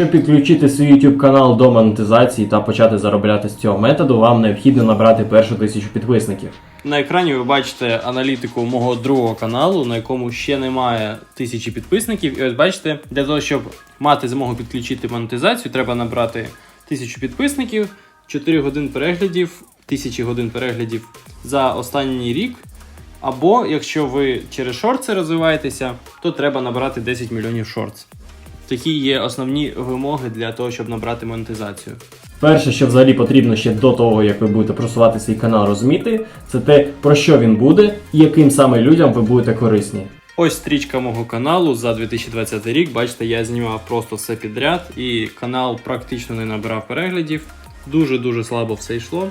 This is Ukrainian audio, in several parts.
Щоб підключити свій YouTube канал до монетизації та почати заробляти з цього методу, вам необхідно набрати першу тисячу підписників. На екрані ви бачите аналітику мого другого каналу, на якому ще немає тисячі підписників. І ось бачите, для того, щоб мати змогу підключити монетизацію, треба набрати тисячу підписників, 4 годин переглядів, тисячі годин переглядів за останній рік. Або якщо ви через шорти розвиваєтеся, то треба набрати 10 мільйонів шортс. Такі є основні вимоги для того, щоб набрати монетизацію. Перше, що взагалі потрібно ще до того, як ви будете просувати свій канал, розуміти, це те, про що він буде і яким саме людям ви будете корисні. Ось стрічка мого каналу за 2020 рік. Бачите, я знімав просто все підряд, і канал практично не набирав переглядів. Дуже-дуже слабо все йшло.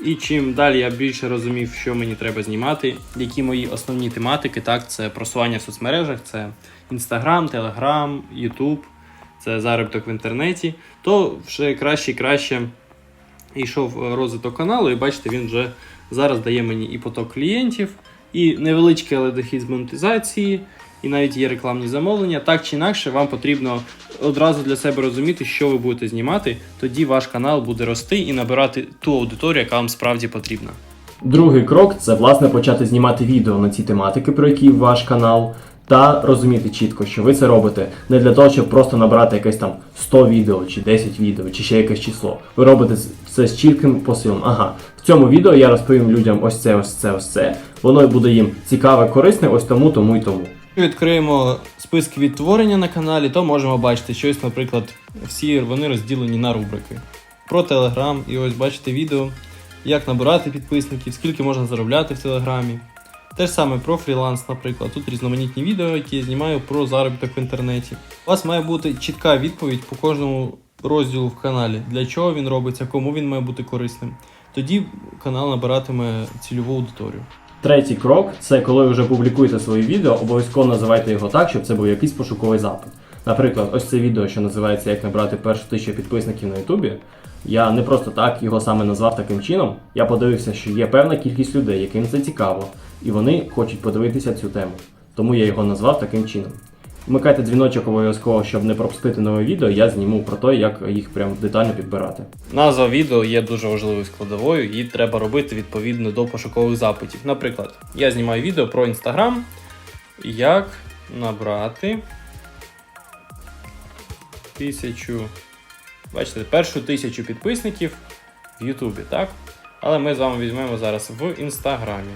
І чим далі я більше розумів, що мені треба знімати, які мої основні тематики, так, це просування в соцмережах, це Instagram, Telegram, YouTube, це заробіток в інтернеті, то вже краще і краще йшов розвиток каналу, і бачите, він вже зараз дає мені і поток клієнтів, і невеличкий але дохід з монетизації, і навіть є рекламні замовлення. Так чи інакше, вам потрібно одразу для себе розуміти, що ви будете знімати. Тоді ваш канал буде рости і набирати ту аудиторію, яка вам справді потрібна. Другий крок це власне почати знімати відео на ці тематики, про які ваш канал, та розуміти чітко, що ви це робите не для того, щоб просто набрати якесь там 100 відео, чи 10 відео, чи ще якесь число. Ви робите це з чітким посилом. Ага, в цьому відео я розповім людям ось це, ось це, ось це. Воно буде їм цікаве, корисне, ось тому, тому і тому. Відкриємо списки відтворення на каналі, то можемо бачити щось, наприклад, всі вони розділені на рубрики. Про Телеграм, і ось бачите відео, як набирати підписників, скільки можна заробляти в Телеграмі. Те ж саме про фріланс, наприклад. Тут різноманітні відео, які я знімаю про заробіток в інтернеті. У вас має бути чітка відповідь по кожному розділу в каналі, для чого він робиться, кому він має бути корисним. Тоді канал набиратиме цільову аудиторію. Третій крок це коли ви вже публікуєте своє відео, обов'язково називайте його так, щоб це був якийсь пошуковий запит. Наприклад, ось це відео, що називається Як набрати першу тисячу підписників на Ютубі. Я не просто так його саме назвав таким чином. Я подивився, що є певна кількість людей, яким це цікаво, і вони хочуть подивитися цю тему. Тому я його назвав таким чином. Вмикайте дзвіночок обов'язково, щоб не пропустити нове відео, я зніму про те, як їх прям детально підбирати. Назва відео є дуже важливою складовою, її треба робити відповідно до пошукових запитів. Наприклад, я знімаю відео про Instagram, як набрати тисячу. Бачите, першу тисячу підписників в Ютубі, так? Але ми з вами візьмемо зараз в Інстаграмі.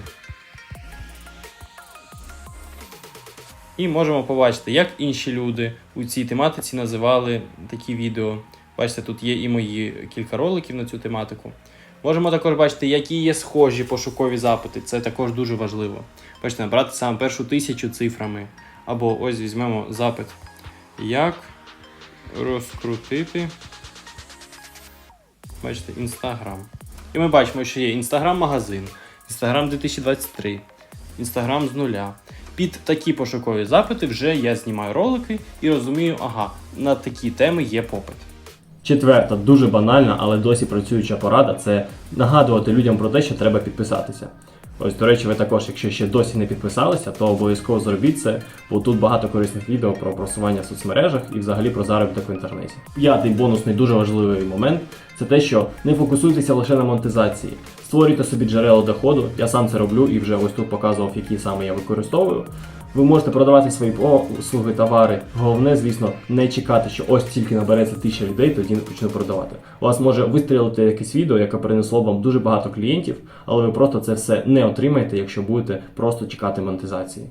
І можемо побачити, як інші люди у цій тематиці називали такі відео. Бачите, тут є і мої кілька роликів на цю тематику. Можемо також бачити, які є схожі пошукові запити. Це також дуже важливо. Бачите, набрати саме першу тисячу цифрами. Або ось візьмемо запит. Як розкрутити. Бачите, Інстаграм. І ми бачимо, що є Інстаграм-магазин, Інстаграм 2023, Інстаграм з нуля. Під такі пошукові запити вже я знімаю ролики і розумію, ага, на такі теми є попит. Четверта, дуже банальна, але досі працююча порада це нагадувати людям про те, що треба підписатися. Ось, до речі, ви також, якщо ще досі не підписалися, то обов'язково зробіть це, бо тут багато корисних відео про просування в соцмережах і взагалі про заробіток в інтернеті. П'ятий бонусний дуже важливий момент це те, що не фокусуйтеся лише на монетизації. Створюйте собі джерело доходу. Я сам це роблю і вже ось тут показував, які саме я використовую. Ви можете продавати свої послуги, товари. Головне, звісно, не чекати, що ось тільки набереться тисяча людей, тоді почну продавати. У вас може вистрілити якесь відео, яке принесло вам дуже багато клієнтів, але ви просто це все не отримаєте, якщо будете просто чекати монетизації.